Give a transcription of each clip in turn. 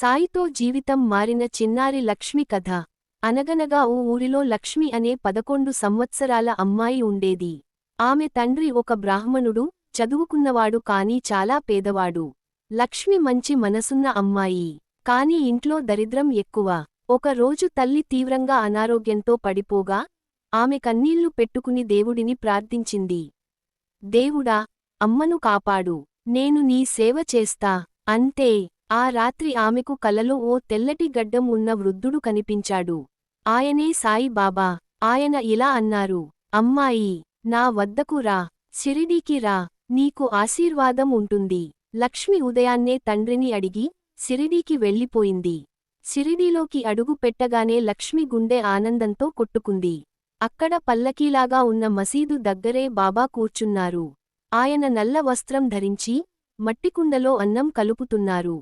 సాయితో జీవితం మారిన చిన్నారి లక్ష్మి కథ. అనగనగా ఓ ఊరిలో లక్ష్మి అనే పదకొండు సంవత్సరాల అమ్మాయి ఉండేది. ఆమె తండ్రి ఒక బ్రాహ్మణుడు చదువుకున్నవాడు కాని చాలా పేదవాడు. లక్ష్మి మంచి మనసున్న అమ్మాయి. కాని ఇంట్లో దరిద్రం ఎక్కువ. ఒక రోజు తల్లి తీవ్రంగా అనారోగ్యంతో పడిపోగా ఆమె కన్నీళ్ళు పెట్టుకుని దేవుడిని ప్రార్థించింది. దేవుడా అమ్మను కాపాడు. నేను నీ సేవ చేస్తా. అంతే. ఆ రాత్రి ఆమెకు కలలో ఓ తెల్లటి గడ్డం ఉన్న వృద్ధుడు కనిపించాడు. ఆయనే సాయిబాబా ఆయన ఇలా అన్నారు అమ్మాయి నా వద్దకు రా షిరిడీకి రా నీకు ఆశీర్వాదం ఉంటుంది లక్ష్మి ఉదయాన్నే తండ్రిని అడిగి సిరిడీకి వెళ్ళిపోయింది. సిరిడీలోకి అడుగు పెట్టగానే లక్ష్మి గుండె ఆనందంతో కొట్టుకుంది. అక్కడ పల్లకీలాగా ఉన్న మసీదు దగ్గరే బాబా కూర్చున్నారు. ఆయన నల్ల వస్త్రం ధరించి మట్టికుండలో అన్నం కలుపుతున్నారు.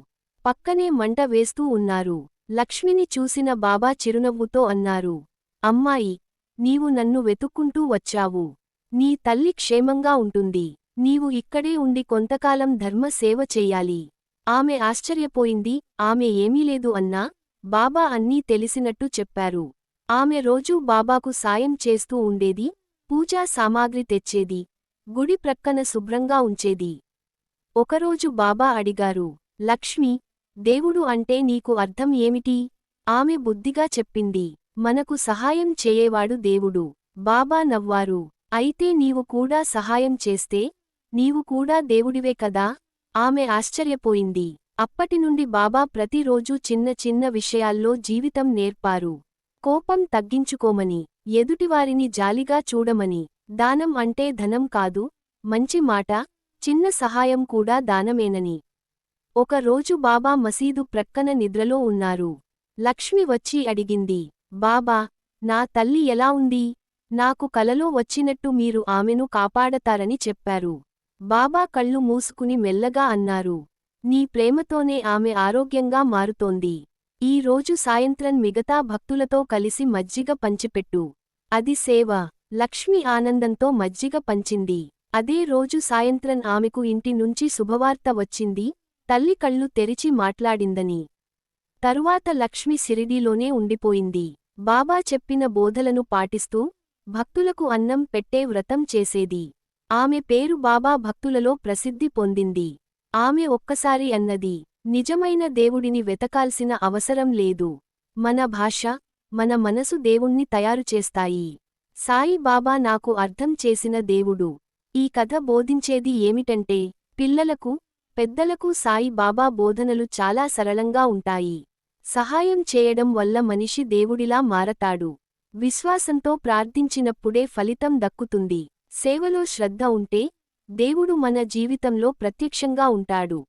పక్కనే మంట వేస్తూ ఉన్నారు. లక్ష్మిని చూసిన బాబా చిరునవ్వుతో అన్నారు అమ్మాయి నీవు నన్ను వెతుక్కుంటూ వచ్చావు. నీ తల్లి క్షేమంగా ఉంటుంది. నీవు ఇక్కడే ఉండి కొంతకాలం ధర్మ సేవ చెయ్యాలి ఆమె ఆశ్చర్యపోయింది ఆమె ఏమీ లేదు అన్నా. బాబా అన్నీ తెలిసినట్టు చెప్పారు. ఆమె రోజూ బాబాకు సాయం చేస్తూ ఉండేది పూజా సామాగ్రి తెచ్చేది గుడి ప్రక్కన శుభ్రంగా ఉంచేది. ఒకరోజు బాబా అడిగారు లక్ష్మి దేవుడు అంటే నీకు అర్థం ఏమిటి? ఆమె బుద్ధిగా చెప్పింది. మనకు సహాయం చేయేవాడు దేవుడు. బాబా నవ్వారు. అయితే నీవు కూడా సహాయం చేస్తే నీవు కూడా దేవుడివే కదా? ఆమె ఆశ్చర్యపోయింది. అప్పటినుండి బాబా ప్రతిరోజూ చిన్న చిన్న విషయాల్లో జీవితం నేర్పారు. కోపం తగ్గించుకోమని ఎదుటివారిని జాలిగా చూడమని. దానం అంటే ధనం కాదు మంచి మాట చిన్న సహాయం కూడా దానమేనని. ఒక రోజు బాబా మసీదు ప్రక్కన నిద్రలో ఉన్నారు. లక్ష్మి వచ్చి అడిగింది బాబా నా తల్లి ఎలా ఉంది? నాకు కలలో వచ్చినట్టు మీరు ఆమెను కాపాడతారని చెప్పారు బాబా కళ్ళు మూసుకుని మెల్లగా అన్నారు నీ ప్రేమతోనే ఆమె ఆరోగ్యంగా మారుతోంది. ఈ రోజు సాయంత్రం మిగతా భక్తులతో కలిసి మజ్జిగ పంచిపెట్టు. అది సేవ లక్ష్మి ఆనందంతో మజ్జిగ పంచింది. అదే రోజు సాయంత్రం ఆమెకు ఇంటి నుంచి శుభవార్త వచ్చింది. తల్లి కళ్ళు తెరిచి మాట్లాడిందని. తరువాత లక్ష్మి సిరిడీలోనే ఉండిపోయింది. బాబా చెప్పిన బోధలను పాటిస్తూ భక్తులకు అన్నం పెట్టే వ్రతం చేసేది. ఆమె పేరు బాబా భక్తులలో ప్రసిద్ధి పొందింది. ఆమె ఒక్కసారి అన్నది నిజమైన దేవుడిని వెతకాల్సిన అవసరం లేదు. మన భాష మన మనసు దేవుణ్ణి తయారు చేస్తాయి. సాయి బాబా నాకు అర్థం చేసిన దేవుడు. ఈ కథ బోధించేది ఏమిటంటే పిల్లలకు పెద్దలకు సాయి బాబా బోధనలు చాలా సరళంగా ఉంటాయి. సహాయం చేయడం వల్ల మనిషి దేవుడిలా మారతాడు. విశ్వాసంతో ప్రార్థించినప్పుడే ఫలితం దక్కుతుంది. సేవలో శ్రద్ధ ఉంటే దేవుడు మన జీవితంలో ప్రత్యక్షంగా ఉంటాడు.